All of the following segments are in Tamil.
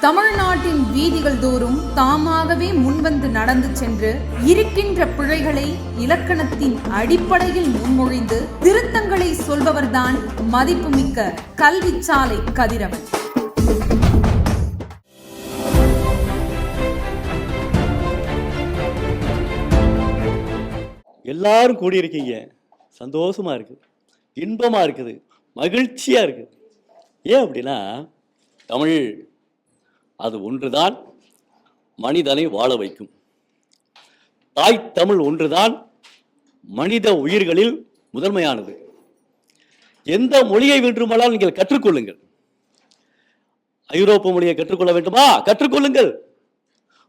தமிழ்நாட்டின் வீதிகள் தோறும் தாமாகவே முன்வந்து நடந்து சென்று இருக்கின்ற பிழைகளை இலக்கணத்தின் அடிப்படையில் முன்மொழிந்து திருத்தங்களை சொல்பவர்தான் மதிப்புமிக்க கல்விச்சாலை கதிரவன். எல்லாரும் கூடியிருக்கீங்க. சந்தோஷமா இருக்கு. இன்பமா இருக்குது. மகிழ்ச்சியா இருக்குது ஏன் அப்படின்னா தமிழ் அது ஒன்றுதான் மனிதனை வாழ வைக்கும். தாய் தமிழ் ஒன்றுதான் மனித உயிர்களில் முதன்மையானது. எந்த மொழியை வேண்டுமானால் நீங்கள் கற்றுக்கொள்ளுங்கள். ஐரோப்பிய மொழியை கற்றுக்கொள்ள வேண்டுமா? கற்றுக்கொள்ளுங்கள்.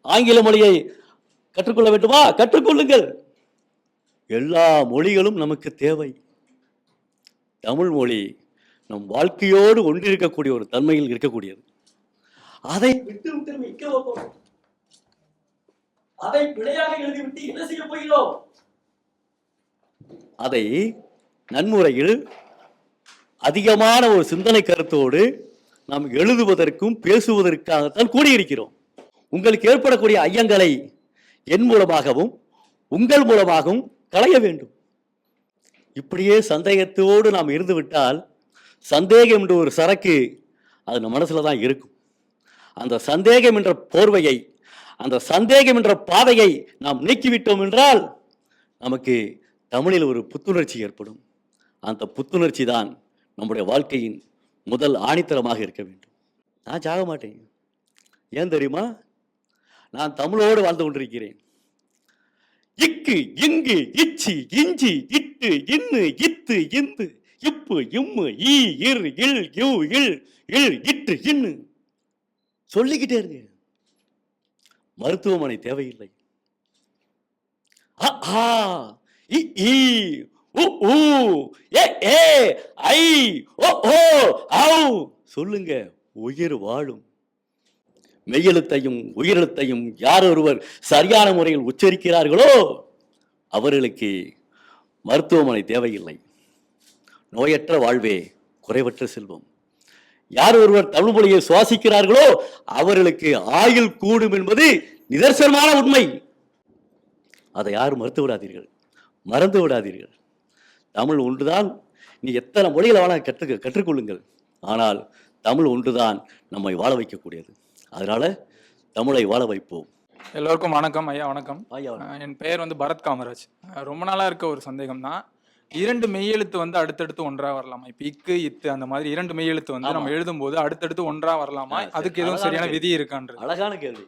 ஆங்கில மொழியை கற்றுக்கொள்ள வேண்டுமா? கற்றுக்கொள்ளுங்கள். எல்லா மொழிகளும் நமக்கு தேவை. தமிழ் மொழி நம் வாழ்க்கையோடு ஒன்றிருக்கக்கூடிய ஒரு தன்மையில் இருக்கக்கூடியது. அதை விட்டு விட்டு அதை பிழையாக எழுதிவிட்டு என்ன செய்ய போகிறோம்? அதை நன்முறையில் அதிகமான ஒரு சிந்தனை கருத்தோடு நாம் எழுதுவதற்கும் பேசுவதற்காகத்தான் கூடியிருக்கிறோம். உங்களுக்கு ஏற்படக்கூடிய ஐயங்களை என் மூலமாகவும் உங்கள் மூலமாகவும் களைய வேண்டும். இப்படியே சந்தேகத்தோடு நாம் இருந்து விட்டால் சந்தேகம் என்ற ஒரு சரக்கு அது நம்ம மனசுல தான் இருக்கும். அந்த சந்தேகம் என்ற போர்வையை அந்த சந்தேகம் என்ற பாதையை நாம் நீக்கிவிட்டோம் என்றால் நமக்கு தமிழில் ஒரு புத்துணர்ச்சி ஏற்படும். அந்த புத்துணர்ச்சி தான் நம்முடைய வாழ்க்கையின் முதல் ஆணித்தரமாக இருக்க வேண்டும். நான் சாக மாட்டேன். ஏன் தெரியுமா? நான் தமிழோடு வாழ்ந்து கொண்டிருக்கிறேன். இக்கு இங்கு இச்சி இஞ்சி இட்டு இன்னு இத்து இந்து இப்பு இம்மு ஈ இர் இல் யூ இல் இல் இட்டு இன்னு. சொல்லிக்கிட்டே இருங்க. மருத்துவமனை தேவையில்லை. உ, ஏ, ஏ, ஐ, ஓ, ஓ, சொல்லுங்க உயிர் வாழும். மெய்யெழுத்தையும் உயிரெழுத்தையும் யார் ஒருவர் சரியான முறையில் உச்சரிக்கிறார்களோ அவர்களுக்கு மருத்துவமனை தேவையில்லை. நோயற்ற வாழ்வே குறைவற்ற செல்வம். யார் ஒருவர் தமிழ் மொழியை சுவாசிக்கிறார்களோ அவர்களுக்கு ஆயுள் கூடும் என்பது நிதர்சனமான உண்மை. அதை யாரும் மறுத்து விடாதீர்கள். மறந்து விடாதீர்கள். தமிழ் ஒன்றுதான். நீ எத்தனை மொழிகளை வேணா கற்று கற்றுக்கொள்ளுங்கள். ஆனால் தமிழ் ஒன்றுதான் நம்மை வாழ வைக்கக்கூடியது. அதனால தமிழை வாழ வைப்போம். எல்லோருக்கும் வணக்கம். ஐயா வணக்கம். ஐயா, என் பெயர் வந்து பரத் காமராஜ். ரொம்ப நாளா இருக்க ஒரு சந்தேகம் தான் இரண்டு மெய்யெழுத்து வந்து அடுத்தடுத்து ஒன்றா வரலாமா? இப்ப இக்கு இத்து அந்த மாதிரி இரண்டு மெய்யெழுத்து வந்து நம்ம ஆமா. எழுதும்போது அடுத்தடுத்து ஒன்றா வரலாமா. அதுக்கு எதுவும் சரியான. விதி இருக்கான்றது. அழகான கேள்வி.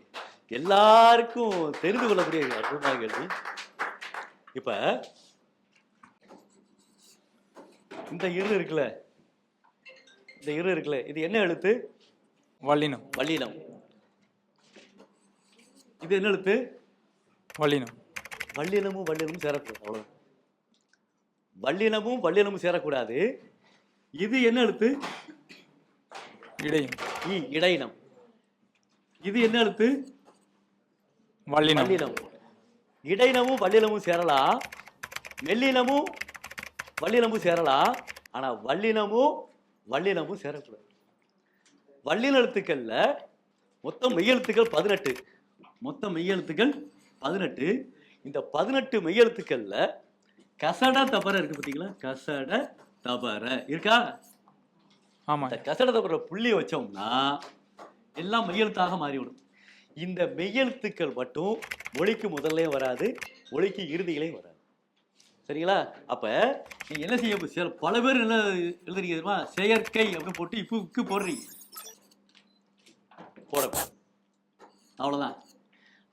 எல்லாருக்கும் தெரிந்து கொள்ளக்கூடிய அற்புதமான கேள்வி. இப்ப இந்த இரு இருக்குல்ல? இந்த இரு இருக்குல்ல? இது என்ன எழுத்து? வல்லினம். வல்லினம். இது என்ன எழுத்து? வல்லினம். வல்லினமும் வல்லினமும் சேரக்கூடாது அவ்வளவு வல்லினமும் வல்லினமும் சேரக்கூடாது. இது என்ன எழுத்து? இடையும் இ இடையினம். இது என்ன எழுத்து? வல்லினம். வல்லினம். இடையினமும் வல்லினமும் சேரலாம் மெல்லினமும் வல்லினமும் சேரலாம் ஆனா வல்லினமும் வல்லினமும் சேரக்கூடாது. வல்லின எழுத்துக்கள்ல மொத்தம் மெய்யெழுத்துக்கள் பதினெட்டு. மொத்தம் மெய்யெழுத்துக்கள் பதினெட்டு. இந்த பதினெட்டு மெய்யெழுத்துக்கள்ல கசட தபர இருக்கு பார்த்தீங்களா கசட தபர. இருக்கா? ஆமா இந்த கசட தபர புள்ளியை வச்சோம்னா எல்லாம் மெய்யெழுத்தாக மாறிவிடும். இந்த மெய்யெழுத்துக்கள் மட்டும் மொழிக்கு முதல்லையும் வராது மொழிக்கு இறுதியிலையும் வராது. சரிங்களா? அப்ப நீங்க என்ன செய்ய சில- பல பேர் என்ன எழுதுறீங்க தெரியுமா? செயற்கை அப்படின்னு போட்டு இப்பு போடுறீங்க. போட அவ்வளவுதான்.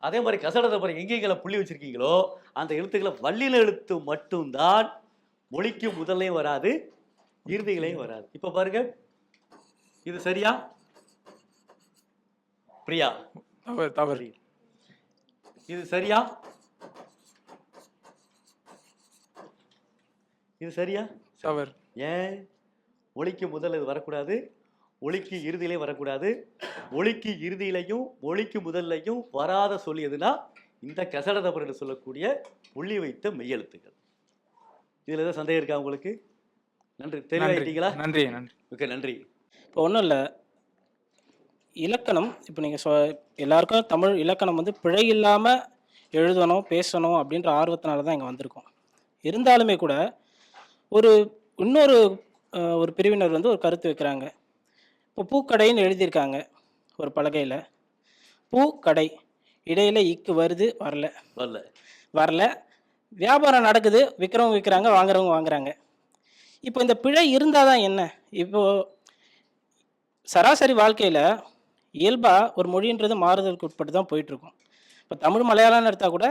அதே மாதிரி கசட தபர எங்கெங்களை புள்ளி வச்சிருக்கீங்களோ அந்த எழுத்துக்களை வல்லின எழுத்து மட்டும்தான் மொழிக்கு முதல்லையும் வராது இறுதியிலையும் வராது. இப்ப பாருங்க. இது சரியா? பிரியா? தவறு தவறு. இது சரியா? இது சரியா? தவறு. ஏன்? ஒளிக்கு முதல்ல இது வரக்கூடாது. ஒளிக்கு இறுதியிலே வரக்கூடாது. ஒளிக்கு இறுதியிலையும் ஒளிக்கு முதல்லையும் வராத சொல் எதுனா இந்த கசடதபர் என்று சொல்லக்கூடிய புள்ளி வைத்த மெய்யெழுத்துக்கள் இதுல ஏதாவது சந்தேகம் இருக்கா உங்களுக்கு? நன்றி. தெளிவாயிட்டீங்களா நன்றி. நன்றி ஓகே நன்றி. இப்போ ஒன்றும் இல்லை. இலக்கணம் இப்போ நீங்கள் சொ எல்லாருக்கும் தமிழ் இலக்கணம் வந்து பிழை இல்லாமல் எழுதணும் பேசணும் அப்படின்ற ஆர்வத்தினால தான் இங்கே வந்திருக்கோம். இருந்தாலுமே கூட ஒரு இன்னொரு ஒரு பிரிவினர் வந்து ஒரு கருத்து வைக்கிறாங்க. இப்போ பூக்கடைன்னு எழுதியிருக்காங்க ஒரு பலகையில். பூக்கடை. இடையில இக்கு வருது வரல. வரல. வரல. வியாபாரம் நடக்குது விற்கிறவங்க விற்கிறாங்க வாங்குறவங்க வாங்குறாங்க. இப்போ இந்த பிழை இருந்தால் தான் என்ன? இப்போ சராசரி வாழ்க்கையில் இயல்பாக ஒரு மொழின்றது மாறுதலுக்கு உட்பட்டு தான் போயிட்டுருக்கும். இப்போ தமிழ் மலையாளம்னு எடுத்தால் கூட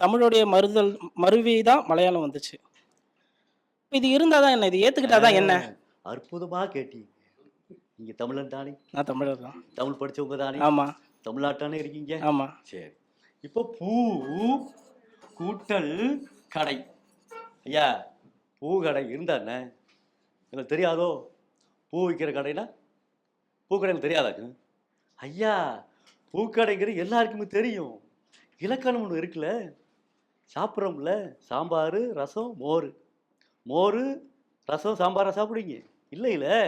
தமிழுடைய மறுதல் மருவி தான் மலையாளம் வந்துச்சு. இது இருந்தால் தான் என்ன? இது ஏற்றுக்கிட்டா தான் என்ன? அற்புதமா கேட்டீங்க. நீங்க தமிழன் தானே? நான் தமிழர் தான். தமிழ் படிச்சவங்க தானே? ஆமாம் தமிழ்நாட்டானே இருக்கீங்க? ஆமாம் சரி. இப்போ பூ கூட்டல் கடை. ஐயா பூ கடை இருந்தா என்ன? எனக்கு தெரியாதோ? பூ விற்கிற கடைனா? பூக்கடை எனக்கு தெரியாதாக்கு ஐயா பூக்கடைங்கிறது எல்லாருக்குமே தெரியும். இலக்கணம் ஒன்று இருக்குல்ல. சாப்பிட்றோம்ல. சாம்பார் ரசம் மோர். மோர் ரசம் சாம்பாரை சாப்பிடுவீங்க? இல்லை இல்லை.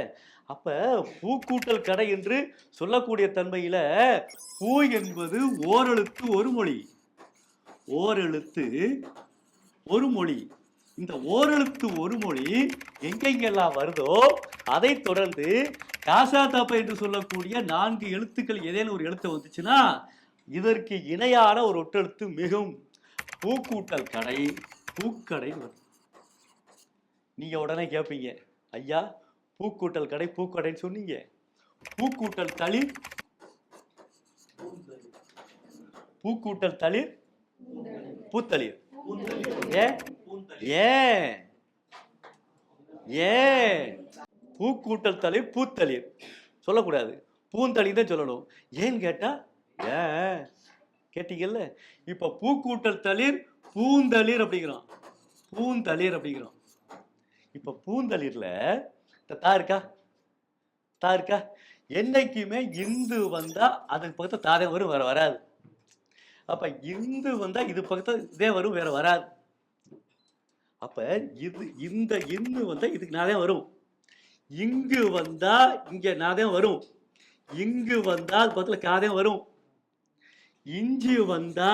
அப்போ பூக்கூட்டல் கடை என்று சொல்லக்கூடிய தன்மையில் பூ என்பது ஓரெழுத்து ஒரு மொழி. ஓரெழுத்து ஒரு மொழி. இந்த ஓரெழுத்து ஒரு மொழி எங்கெங்கெல்லாம் வருதோ அதை தொடர்ந்து காசா தாப்பா என்று சொல்லக்கூடிய நான்கு எழுத்துக்கள் ஏதேனும் ஒரு எழுத்து வந்துச்சுன்னா இதற்கு இணையான ஒரு ஒற்றெழுத்து மிகவும் பூக்கூட்டல் கடை பூக்கடை வரும். நீங்க உடனே கேட்பீங்க ஐயா பூக்கூட்டல் கடை பூக்கடைன்னு சொன்னீங்க. பூக்கூட்டல் தளிர். பூக்கூட்டல் தளிர். பூத்தளிர். ஏன் ஏன் ஏன் பூக்கூட்டல் தளிர் பூத்தளிர். சொல்லக்கூடாது. பூந்தளிர் தான் சொல்லணும். ஏன்னு கேட்டா ஏன் கேட்டீங்கல்ல? இப்ப பூக்கூட்டல் தளிர் பூந்தளிர் அப்படிங்கிறோம் பூந்தளிர் அப்படிங்கிறோம் இப்ப பூந்தளிர்ல தா இருக்கா? தா இருக்கா? என்னைக்குமே இந்து வந்தா அதுக்கு பக்கத்தில் தாதே வரும் வேற வராது. அப்ப இந்து வந்தா இது பக்கத்தில் இதே வரும் வேற வராது. அப்ப இது இந்த இந்து வந்தா இதுக்கு நாதே வரும். இங்கு வந்தா இங்க நாதே வரும். இங்கு வந்தா அது பக்கத்துல காதே வரும். இஞ்சி வந்தா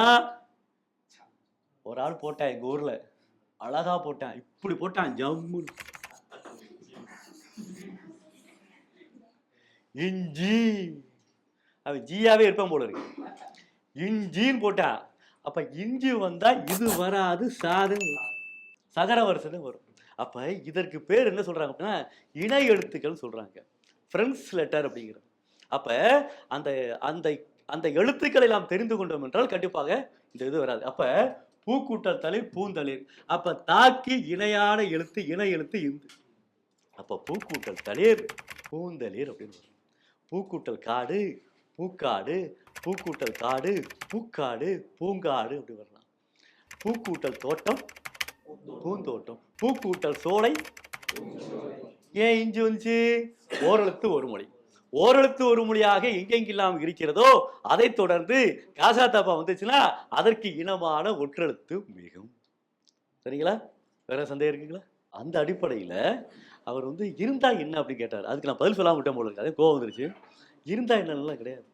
ஒரு ஆள் போட்டான் எங்க ஊர்ல. அழகா போட்டான். இப்படி போட்டான் ஜம்முன்னு இஞ்சி. அவன் ஜியாவே இருப்பான் போல இருக்கு. இஞ்சின்னு போட்டான் அப்ப இஞ்சி வந்தா இது வராது சாது சகர வருஷம் வரும். அப்ப இதற்கு பேர் என்ன சொல்றாங்க அப்படின்னா இணை எழுத்துக்கள் சொல்றாங்க. ஃப்ரெண்ட்ஸ் லெட்டர் அப்படிங்கிறது அப்ப அந்த அந்த அந்த எழுத்துக்களை நாம் தெரிந்து கொண்டோம் என்றால் கண்டிப்பாக இந்த இது வராது. அப்ப பூக்கூட்டல் தளிர் பூந்தளிர். அப்ப தாக்கி இணையான எழுத்து இணை எழுத்து இந்து. அப்ப பூக்கூட்டல் தளிர் பூந்தளிர் அப்படின்னு பூக்கூட்டல் காடு பூக்காடு பூக்கூட்டல் காடு பூக்காடு பூங்காடு அப்படி வரலாம். பூக்கூட்டல் தோட்டம் பூந்தோட்டம். பூக்கூட்டல் சோலை ஏன் இஞ்சி வந்துச்சு? ஓரெழுத்து ஒரு மொழி. ஓரெழுத்து ஒரு மொழியாக எங்கெங்கெல்லாம் இருக்கிறதோ அதைத் தொடர்ந்து காசா தாப்பா வந்துச்சுன்னா அதற்கு இனமான ஒற்றெழுத்து மிகும். சரிங்களா? வேற சந்தேகம் இருக்குங்களா? அந்த அடிப்படையில் அவர் வந்து இருந்தா என்ன? அப்படின்னு கேட்டார். அதுக்கு நான் பதில் சொல்லாம விட்டேன் போல இருக்கு. அதே கோவம் வந்துருச்சு. இருந்தா என்னெல்லாம் கிடையாது.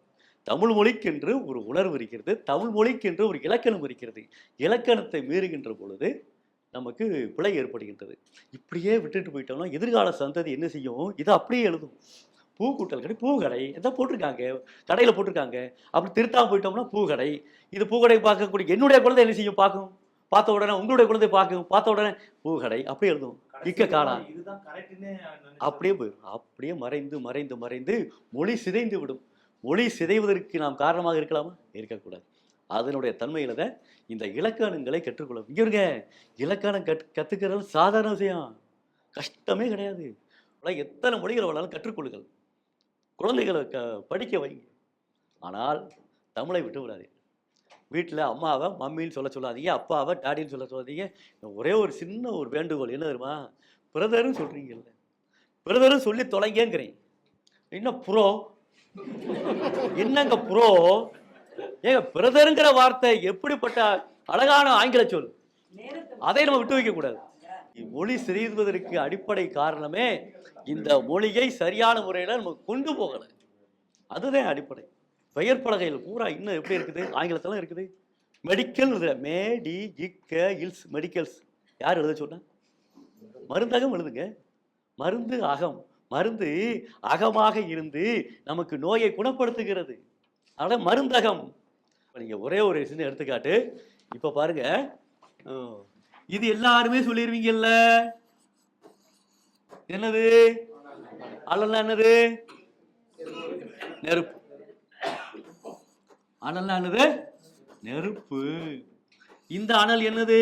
தமிழ் மொழிக்கென்று ஒரு உணர்வு இருக்கிறது தமிழ் மொழிக்கென்று ஒரு இலக்கணம் இருக்கிறது. இலக்கணத்தை மீறுகின்ற பொழுது நமக்கு பிழை ஏற்படுகின்றது. இப்படியே விட்டுட்டு போயிட்டோம்னா எதிர்கால சந்ததி என்ன செய்யும்? இதை அப்படியே எழுதும். பூக்கூட்டல் கடை பூக்கடை எதை போட்டிருக்காங்க. கடையில் போட்டிருக்காங்க. அப்படி திருத்தா போயிட்டோம்னா பூக்கடை இது பூக்கடை பார்க்கக்கூடிய என்னுடைய குழந்தை என்ன செய்யும்? பார்க்கும். பார்த்த உடனே உங்களுடைய குழந்தை பார்க்கும். பார்த்த உடனே பூக்கடை அப்படியே எழுதும். இக்க காணா அப்படியே போயிடும் அப்படியே மறைந்து மறைந்து மறைந்து மொழி சிதைந்து விடும். மொழி சிதைவதற்கு நாம் காரணமாக இருக்கலாமா? இருக்கக்கூடாது. அதனுடைய தன்மையில தான் இந்த இலக்கணங்களை கற்றுக்கொள்ள இங்க இருங்க இலக்கணம் கற் கற்றுக்கிறது சாதாரண விஷயம். கஷ்டமே கிடையாது. எத்தனை மொழிகள் வேணாலும் கற்றுக்கொள்ளுங்கள். குழந்தைகளை க படிக்க வைங்க ஆனால் தமிழை விட்டு விடாதீங்க வீட்டில் அம்மாவை மம்மின்னு சொல்ல சொல்லாதீங்க அப்பாவை டாடின்னு சொல்ல சொல்லாதீங்க. ஒரே ஒரு சின்ன ஒரு வேண்டுகோள். என்ன தெரியுமா? பிரதர்னு சொல்கிறீங்கல்ல பிரதரும் சொல்லி தொலைங்கங்கிறேன் என்ன ப்ரோ? என்னங்க ப்ரோ? ஏங்க பிரதருங்கிற வார்த்தை எப்படிப்பட்ட அழகான ஆங்கில சொல்? அதை நம்ம விட்டு வைக்க கூடாது. மொழி சிறிதுவதற்கு அடிப்படை காரணமே இந்த மொழியை சரியான முறையில் நம்ம கொண்டு போகலை. அதுதான் அடிப்படை. பெயர் பலகையில் பூரா இன்னும் எப்படி இருக்குது? ஆங்கிலத்திலும் இருக்குது. மெடிக்கல் மேடி இக்க இல்ஸ் மெடிக்கல்ஸ் யார் எழுத சொன்னா? மருந்தகம் எழுதுங்க. மருந்து அகம். மருந்து அகமாக இருந்து நமக்கு நோயை குணப்படுத்துகிறது. அதனால் மருந்தகம். நீங்கள் ஒரே ஒரு சின்ன எடுத்துக்காட்டு. இப்போ பாருங்க. இது எல்லாருமே சொல்லிடுவீங்கல்ல என்னது? அல்லல்ல என்னது? நெருப்பு. அனல்னா என்னது? நெருப்பு. இந்த அனல் என்னது?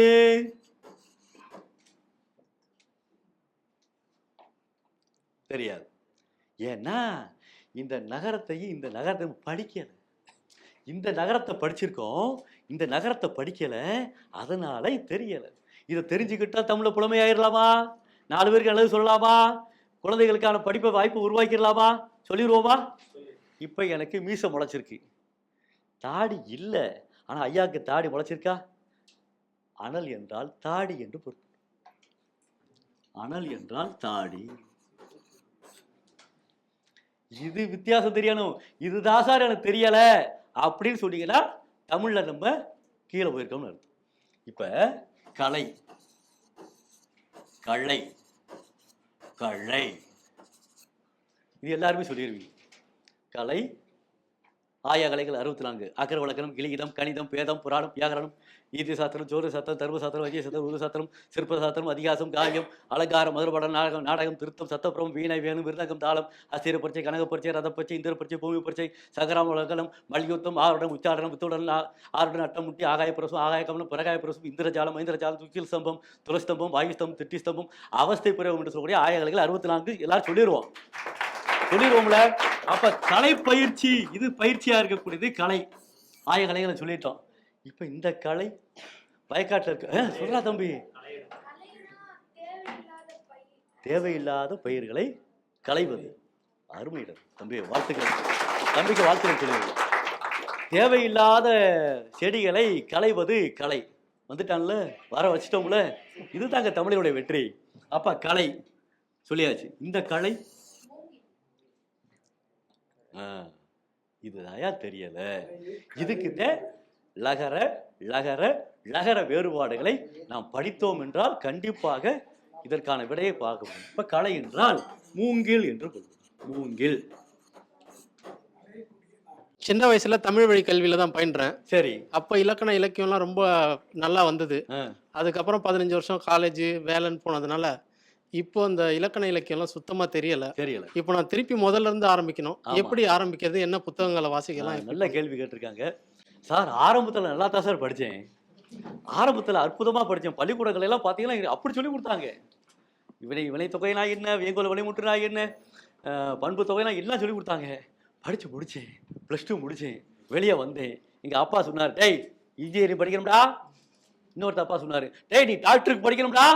தெரியாது. ஏன்னா இந்த நகரத்தையும் இந்த நகரத்தை படிக்கல. இந்த நகரத்தை படிச்சிருக்கோம். இந்த நகரத்தை படிக்கல. அதனால தெரியல. இதை தெரிஞ்சுக்கிட்டா தமிழ்ல புலமையாயிரலாமா? நாலு பேருக்கு நல்லது சொல்லலாமா? குழந்தைகளுக்கான படிப்பை வாய்ப்பு உருவாக்கிடலாமா சொல்லிடுவோமா இப்போ எனக்கு மீசை முளைச்சிருக்கு. தாடி இல்லை. ஆனால் ஐயாவுக்கு தாடி முளைச்சிருக்கா? அனல் என்றால் தாடி என்று பொருள். அனல் என்றால் தாடி. இது வித்தியாசம் தெரியணும். இதுதான் சார் எனக்கு தெரியல அப்படின்னு சொன்னீங்கன்னா தமிழ்ல நம்ம கீழே போயிருக்கோம்னு அர்த்தம். இப்ப கலை. கலை. கலை. இது எல்லாருமே சொல்லிடுவீங்க கலை ஆயா கலைகள் அறுபத்தி நான்கு அக்கர வழக்கணம் கிளிகிதம் கணிதம் பேதம் புராணம் வியாகரணம் ஈதி சாஸ்திரம் ஜோதி சாஸ்திரம் தர்ம சாஸ்திரம் வைத்திய சாஸ்திரம் உரு சாஸ்திரம் சிற்ப சாஸ்திரம் அதிகாசம் காவியம் அலங்காரம் மதுரபடம் நாடகம் நாடகம் திருத்தம் சத்தப்புறம் வீணை வேணும் விருதகம் தாளம் அசிர பரீட்சை கனக பரீட்சை ரத பரீட்சை இந்திர பரீட்சை பூமி பரீட்சை சகராம உலகலம் மல்யுத்தம் ஆருடன் உச்சாரணம் வித்துடன் ஆருடன் அட்டம் முட்டி ஆகாய பிரசம் ஆகாய கமலம் பிரகாய பிரசம் இந்திரஜாலம் ஐந்திரஜாலம் துக்கில் ஸ்தம்பம் துளஸ்தம்பம் வாயு ஸ்தம்பம் திட்டி ஸ்தம்பம் அவஸ்தை பிரயோகம் என்று சொல்லக்கூடிய ஆயகலைகள் அறுபத்தி நான்கு எல்லாரும் சொல்லிடுவோம் சொல்லிடுவோம்ல. அப்ப கலை பயிற்சி இது பயிற்சியா இருக்கக்கூடியது கலை. ஆய கலைகளை சொல்லிட்டோம். இப்ப இந்த கலை வயக்காட்டுல இருக்கு. சொல்றா தம்பி. தேவையில்லாத பயிர்களை களைவது. அருமையிடம் தம்பி வாழ்த்துக்கள். தம்பிக்கு வாழ்த்துக்கள் சொல்லுங்கள் தேவையில்லாத செடிகளை களைவது கலை. வந்துட்டான்ல? வர வச்சிட்டோம்ல? இதுதாங்க தமிழனுடைய வெற்றி. அப்ப கலை சொல்லியாச்சு. இந்த கலை இதுதாயா தெரியல. இதுக்கிட்ட லகர லகர லகர வேறுபாடுகளை நாம் படித்தோம் என்றால் கண்டிப்பாக இதற்கான விடையை பார்க்க முடியும். இப்ப கலை என்றால் மூங்கில் என்று கொள்வோம். மூங்கில். சின்ன வயசுல தமிழ் வழி கல்வியில தான் பயின்றேன். சரி. அப்ப இலக்கண இலக்கியம்லாம் ரொம்ப நல்லா வந்தது. ஆ, அதுக்கப்புறம் பதினஞ்சு வருஷம் காலேஜ் வேலைன்னு போனதுனால இப்போ இந்த இலக்கண இலக்கியம்லாம் சுத்தமா தெரியல. தெரியல. இப்போ நான் திருப்பி முதல்ல இருந்து ஆரம்பிக்கணும். எப்படி ஆரம்பிக்கிறது? என்ன புத்தகங்களை வாசிக்கலாம்? நல்ல கேள்வி கேட்டிருக்காங்க. சார் ஆரம்பத்துல நல்லா தான் சார் படிச்சேன் ஆரம்பத்துல அற்புதமா படிச்சேன் பள்ளிக்கூடங்கள் எல்லாம் பாத்தீங்கன்னா எனக்கு அப்படி சொல்லி கொடுத்தாங்க. வினை வினை தொகைனா என்ன? வேங்கோல் வினைமுற்றுனா என்ன? பண்பு தொகைனா எல்லாம் சொல்லி கொடுத்தாங்க? படிச்சு முடிச்சேன் ப்ளஸ் டூ முடிச்சேன் வெளியே வந்தேன். எங்க அப்பா சொன்னார் டேய் இன்ஜினியரிங் படிக்கணும்டா. இன்னொருத்த அப்பா சொன்னாரு டேய் நீ டாக்டருக்கு படிக்கணும்டா.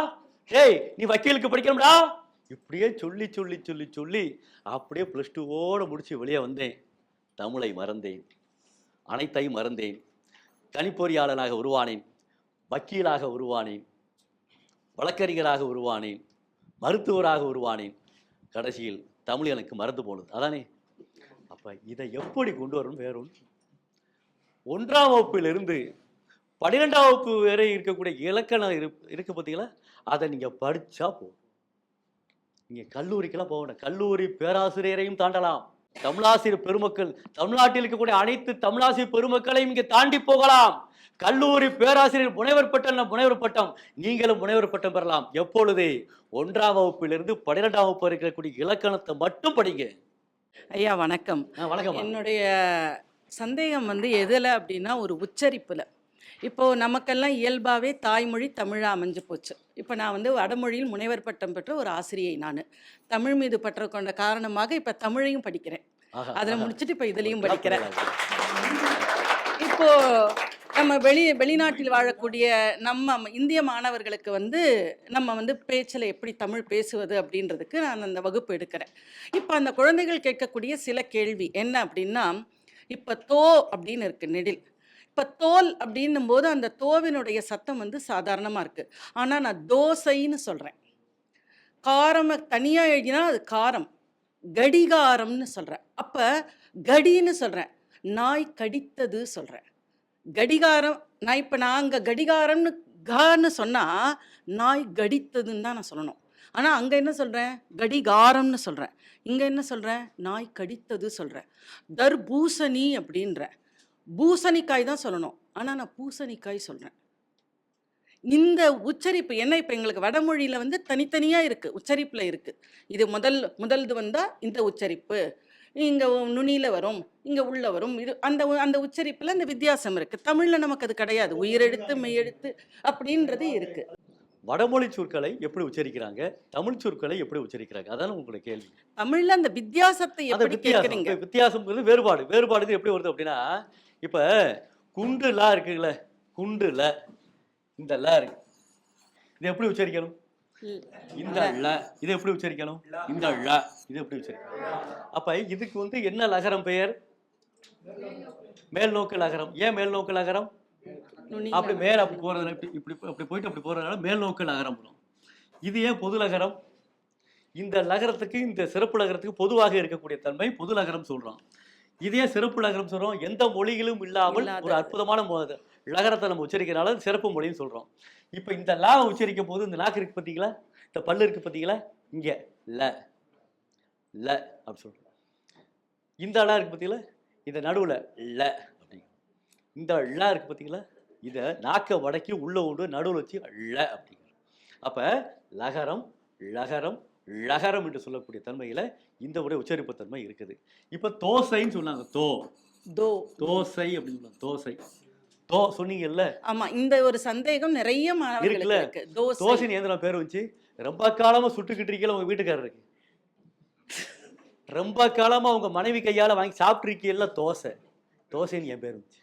ஏய் நீ வக்கீலுக்கு படிக்கணும்டா. இப்படியே சொல்லி சொல்லி சொல்லி சொல்லி அப்படியே ப்ளஸ் டூவோட முடித்து வெளியே வந்தேன். தமிழை மறந்தேன். அனைத்தையும் மறந்தேன். கணிப்பொறியாளனாக உருவானேன். வக்கீலாக உருவானேன். வழக்கறிஞராக உருவானேன். மருத்துவராக உருவானேன். கடைசியில் தமிழ் எனக்கு மறந்து போனது. அதானே? அப்போ இதை எப்படி கொண்டு வரணும் வேற ஒன்று ஒன்றாம் வகுப்பிலிருந்து பன்னிரெண்டாம் வகுப்பு வரை இருக்கக்கூடிய இலக்கணம் இரு இருக்கு பார்த்தீங்களா அதை நீங்க படிச்சா போதும். நீங்க கல்லூரிக்கெல்லாம் போக வேண்டாம் கல்லூரி பேராசிரியரையும் தாண்டலாம். தமிழாசிரியர் பெருமக்கள் தமிழ்நாட்டில் இருக்கக்கூடிய அனைத்து தமிழாசிரியர் பெருமக்களையும் இங்கே தாண்டி போகலாம். கல்லூரி பேராசிரியர் முனைவர் பட்டம் முனைவர் பட்டம். நீங்களும் முனைவர் பட்டம் பெறலாம். எப்பொழுது ஒன்றாம் வகுப்பிலிருந்து பன்னிரெண்டாம் வகுப்பு இருக்கக்கூடிய இலக்கணத்தை மட்டும் படிங்க. ஐயா வணக்கம். வணக்கம் என்னுடைய சந்தேகம் வந்து எதில் அப்படின்னா ஒரு உச்சரிப்பில். இப்போ நமக்கெல்லாம் இயல்பாகவே தாய்மொழி தமிழாக அமைஞ்சு போச்சு. இப்போ நான் வந்து வடமொழியில் முனைவர் பட்டம் பெற்ற ஒரு ஆசிரியை நான். தமிழ் மீது பற்ற கொண்ட காரணமாக இப்போ தமிழையும் படிக்கிறேன். அதில். முடிச்சுட்டு இப்போ இதுலேயும் படிக்கிறேன். பண்ணலாம். இப்போ நம்ம வெளி வெளிநாட்டில் வாழக்கூடிய நம்ம இந்திய மாணவர்களுக்கு வந்து நம்ம வந்து பேச்சில் எப்படி தமிழ் பேசுவது அப்படின்றதுக்கு நான் அந்த வகுப்பு எடுக்கிறேன். இப்போ அந்த குழந்தைகள் கேட்கக்கூடிய சில கேள்வி என்ன அப்படின்னா இப்போ தோ அப்படின்னு இருக்கு நெடில். இப்போ தோல் அப்படின்னும் போது அந்த தோவினுடைய சத்தம் வந்து சாதாரணமாக இருக்குது ஆனால் நான் தோசைன்னு சொல்கிறேன் காரம் தனியாக எழுதினா அது காரம். கடிகாரம்னு சொல்கிறேன் அப்போ கடின்னு சொல்கிறேன் நாய் கடித்தது சொல்கிறேன் கடிகாரம் நான் இப்போ நான் அங்கே கடிகாரம்னு கான்னு சொன்னால் நாய் கடித்ததுன்னு தான் நான் சொல்லணும். ஆனால் அங்கே என்ன சொல்கிறேன் கடிகாரம்னு சொல்கிறேன் இங்கே என்ன சொல்கிறேன் நாய் கடித்தது சொல்கிறேன் தர்பூசணி அப்படின்றேன் பூசணிக்காய் தான் சொல்லணும். ஆனால் நான் பூசணிக்காய் சொல்கிறேன் இந்த உச்சரிப்பு என்ன இப்போ எங்களுக்கு வடமொழியில் வந்து தனித்தனியாக இருக்குது உச்சரிப்பில் இருக்குது இது முதல் முதல்து வந்தால் இந்த உச்சரிப்பு இங்கே நுனியில் வரும் இங்கே உள்ள வரும் இது அந்த அந்த உச்சரிப்பில் அந்த வித்தியாசம் இருக்குது தமிழில் நமக்கு அது கிடையாது. உயிரெழுத்து மெய்யெழுத்து அப்படின்றது இருக்குது வடமொழி சொற்களை எப்படி உச்சரிக்கிறாங்க? தமிழ் சொற்களை எப்படி உச்சரிக்கிறாங்க? அதான உங்களுடைய கேள்வி. தமிழில் அந்த வித்தியாசத்தை எப்படி வித்தியாசம் கேட்குறீங்க? வித்தியாசம்ங்கிறது வேறுபாடு. வேறுபாடு எப்படி வருது அப்படின்னா இப்ப குண்டு லா இருக்குல்ல குண்டு ல இந்த ல இருக்கு. இது எப்படி உச்சரிக்கணும்? இந்த ல. இது எப்படி உச்சரிக்கணும்? இந்த ல. இது எப்படி உச்சரிக்கணும்? அப்ப இதுக்கு வந்து என்ன லகரம் பெயர்? மேல் நோக்கு லகரம் ஏன் மேல் நோக்கு லகரம். அப்படி மேல அப்படி போறது இப்படி இப்படி அப்படி போயிட்டு அப்படி போறதுனால மேல் நோக்கு லகரம் வரும் இது ஏன் பொது லகரம் இந்த லகரத்துக்கு இந்த சிறப்பு லகரத்துக்கு பொதுவாக இருக்கக்கூடிய தன்மை பொது லகரம் சொல்றோம் இதே சிறப்பு லகரம் சொல்றோம் எந்த மொழிகளும் இல்லாமல் ஒரு. அற்புதமான லகரத்தை நம்ம உச்சரிக்கிறனால சிறப்பு மொழின்னு சொல்றோம். இப்போ இந்த லாவை உச்சரிக்கும் போது இந்த நாக்கு இருக்கு பார்த்தீங்களா இந்த பல்லு இருக்கு பார்த்தீங்களா இங்க ல ல அப்படி சொல்றோம். இந்த லா இருக்கு பார்த்தீங்களா இந்த நடுவுல ல அப்படிங்க. இந்த ல இருக்கு பார்த்தீங்களா இதை நாக்கை வடக்கி உள்ள விட்டு நடுவில் வச்சு ல அப்படிங்கிற அப்ப லகரம் லகரம் லகரம் என்று சொல்லக்கூடிய தன்மையில இந்த உடைய உச்சரிப்பு தன்மை இருக்குது. இப்ப தோசைன்னு சொன்னாங்க. தோ. தோ. தோசை அப்படின்னு சொன்னாங்க. தோசை. தோ சொன்னீங்கல்ல? ஆமா இந்த ஒரு சந்தேகம் நிறைய இருக்குல்ல? இருக்கு. தோசை. தோசைன்னு ஏந்திர பேர் வச்சு ரொம்ப காலமா சுட்டுக்கிட்டு இருக்கீங்களா உங்க வீட்டுக்காரருக்கு ரொம்ப காலமா உங்க மனைவி கையால வாங்கி சாப்பிட்டுருக்கீல்ல தோசை. தோசைன்னு என் பேர் வந்துச்சு.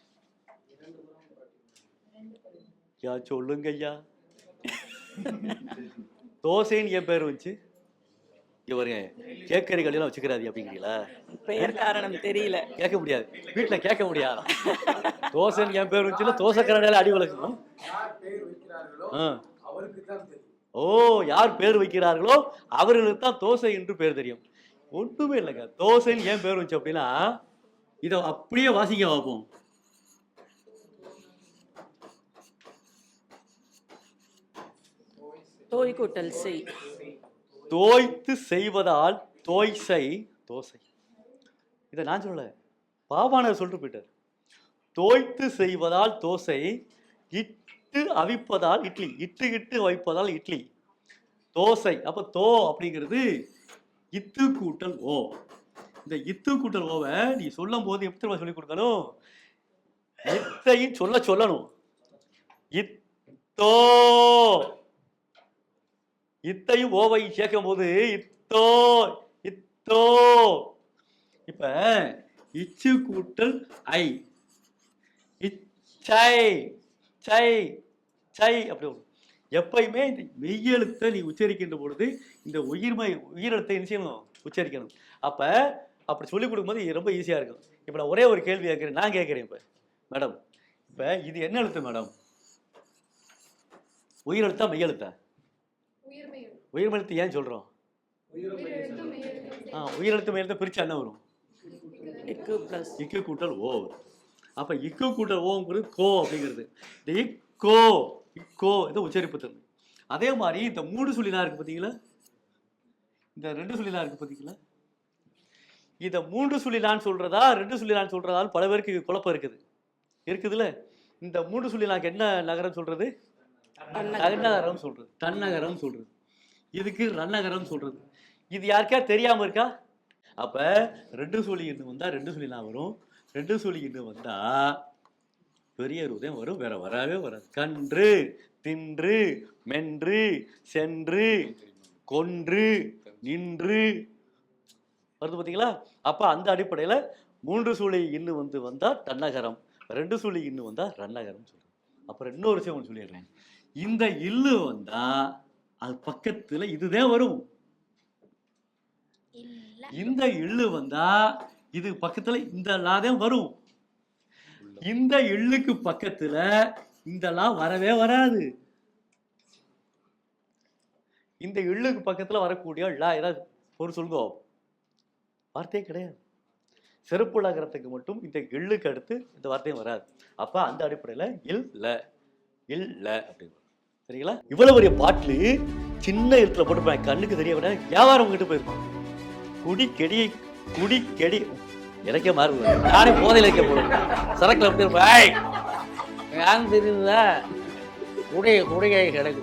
யா சொல்லுங்க ஐயா தோசைன்னு என் பேர் வந்துச்சு இவருங்க கேக்கரிகள் எல்லாம் வச்சுக்கிறாது அப்படிங்கிறீங்களா பெயர் காரணம் தெரியல கேட்க முடியாது வீட்டுல கேட்க முடியாது தோசைன்னு என் பேர் வந்துச்சுன்னா தோசை கரடையில அடி வளர்க்கணும். ஓ யார் பேர் வைக்கிறார்களோ அவர்களுக்கு தான் தோசை என்று பேர் தெரியும் ஒண்ணுமே இல்லைங்க தோசைன்னு ஏன் பேர் வச்சு அப்படின்னா இதை அப்படியே வாசிக்க வைப்போம் தோய் கூட்டல் செய். தோய்த்து செய்வதால் தோய்சை தோசை. இதை நான் சொல்லல. பாபானர் சொல்லிட்டு போயிட்டார். தோய்த்து செய்வதால் தோசை இட்டு அவிப்பதால் இட்லி இட்டு இட்டு வைப்பதால் இட்லி. தோசை. அப்ப தோ அப்படிங்கிறது இத்து கூட்டல் ஓ. இந்த இத்து கூட்டல் ஓவை நீ சொல்லும் போது எப்படி சொல்லி கொடுக்கணும்? இத்தையும் சொல்ல சொல்லணும். இத்தோ. இத்தையும் ஓவையும் சேர்க்கும் போது இத்தோ இத்தோ. இப்ப இச்சு கூட்டல் ஐ. இச்சை சை சை அப்படி வரும். எப்பயுமே இந்த மெய்யெழுத்தை நீ உச்சரிக்கின்ற பொழுது இந்த உயிர்மை உயிரெழுத்தை என்ன செய்யணும்? உச்சரிக்கணும். அப்ப அப்படி சொல்லிக் கொடுக்கும்போது இது ரொம்ப ஈஸியா இருக்கும். இப்ப நான் ஒரே ஒரு கேள்வி கேட்கிறேன் நான் கேட்கிறேன் இப்ப மேடம் இப்ப இது என்ன எழுத்து மேடம் உயிரெழுத்தா மெய்யெழுத்தா? உயிர்மெழுத்து ஏன் சொல்றோம்? ஆ உயிரெழுத்து மெய்யெழுத்தை பிரிச்சா என்ன வரும்? இக்கு பிளஸ். இக்கு கூட்டல் ஓ வரும். அப்ப இக்கு கூட்டல் ஓங்கிறது கோ அப்படிங்கிறது. இந்த இக்கோ இக்கோ இது உச்சரிப்பு தன்மை அதே மாதிரி இந்த மூணு சொல்லிலாம் இருக்கு பார்த்தீங்களா இந்த ரெண்டு சொல்லிலாம் இருக்கு பார்த்தீங்களா இதை மூன்று சொல்லிலான்னு சொல்றதா ரெண்டு சொல்லிலான்னு சொல்றதான்னு பல பேருக்கு குழப்பம் இருக்குது. இருக்குதுல்ல? இந்த மூன்று சொல்லிலாக்கு என்ன நகரம் சொல்றது? தன்னகரம். சொல்றது. தன்னகரம் சொல்றது. இதுக்கு ரன்னகரம் சொல்றது. இது யாருக்கா? தெரியாம இருக்கா? அப்ப ரெண்டு சொல்லி இன்னு வந்தா ரெண்டு சொல்லிலாம் வரும். ரெண்டு சொல்லி இன்னு வந்தா பெரிய உதயம் வரும். வேற வரவே வராது. கன்று தின்று மென்று சென்று கொன்று நின்று. வருது பார்த்தீங்களா அப்ப அந்த அடிப்படையில மூன்று சுழி இன்னு வந்து வந்தா தன்னகரம். ரெண்டு சுழி இன்னு வந்தா ரன்னகரம் சொல்றோம் அப்புறம் இன்னொரு விஷயம் ஒன்று சொல்லிடுறேன். இந்த இல்லு வந்தா அது பக்கத்துல இதுதான் வரும். இந்த இல்லு வந்தா இது பக்கத்துல இந்த லாதான் வரும். இந்த எள்ளுக்கு பக்கத்துல இந்த லா வரவே வராது. இந்த எள்ளுக்கு பக்கத்துல வரக்கூடிய லா ஏதாவது பொருள் சொல்லுங்க. வார்த்தையே கிடையாது. செருப்பு நகரத்துக்கு மட்டும் இந்த எள்ளுக்கு அடுத்து இந்த வார்த்தையும் வராது. அப்ப அந்த அடிப்படையில இல் ல இல் ல அப்படின்னு சரிங்களா இவ்வளவு பெரிய பாட்டிலு சின்ன எழுத்துல போட்டு கண்ணுக்கு தெரிய விட வியாபாரம் கிட்ட போயிருப்பான் குடி கெடி குடி கெடி. எனக்கே மாறுது. நானே போதையில் இருக்க போறேன் சரக்குல அப்படி இருப்பேன். யாரும் தெரியுதா? குடைய குடையை கிடக்கு.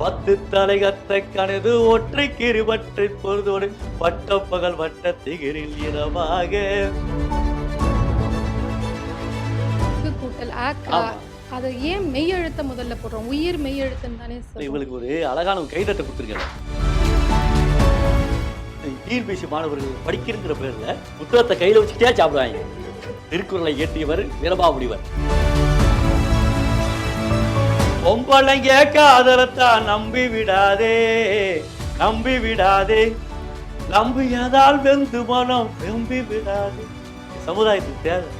பத்து தலைகத்தை கனது ஒற்றை கிருவற்றை பொழுதோடு பட்ட பகல் வட்ட அது ஏன் மெய் எழுத்த முதல்ல போடுறோம்? உயிர் மெய் எழுத்துன்னு தானே இவளுக்கு ஒரு அழகான கைதட்டை கொடுத்துருக்கேன் டிஎன்பிசி மாணவர்கள் படிக்கிறங்கிற பேர்ல புத்தகத்தை கையில வச்சுட்டே சாப்பிடுவாங்க. திருக்குறளை இயற்றியவர் வீரபாமுடிவர் பொம்பளைங்க காதலத்தான் நம்பி விடாதே நம்பி விடாதே. நம்பியதால் வெந்து மனம் வெம்பி விடாதே. சமுதாயத்துக்கு தேவை.